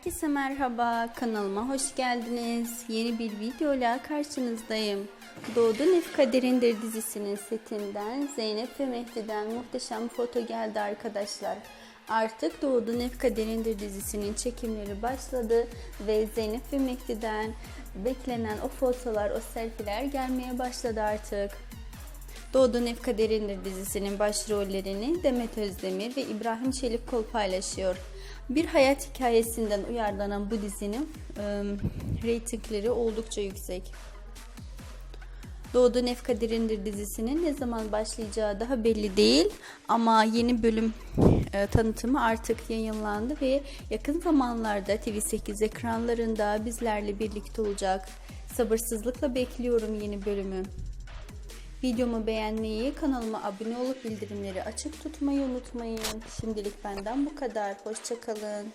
Herkese merhaba, kanalıma hoş geldiniz. Yeni bir videoyla karşınızdayım. Doğdu Nef Kaderindir dizisinin setinden Zeynep ve Mehdi'den muhteşem foto geldi arkadaşlar. Artık Doğdu Nef Kaderindir dizisinin çekimleri başladı ve Zeynep ve Mehdi'den beklenen o fotolar, o selfiler gelmeye başladı artık. Doğdu Nef Kaderindir dizisinin başrollerini Demet Özdemir ve İbrahim Çelikkol paylaşıyor. Bir hayat hikayesinden uyarlanan bu dizinin e, reytingleri oldukça yüksek. Doğdu Nef Kaderindir dizisinin ne zaman başlayacağı daha belli değil ama yeni bölüm e, tanıtımı artık yayınlandı ve yakın zamanlarda TV8 ekranlarında bizlerle birlikte olacak. Sabırsızlıkla bekliyorum yeni bölümü. Videomu beğenmeyi, kanalıma abone olup bildirimleri açık tutmayı unutmayın. Şimdilik benden bu kadar. Hoşçakalın.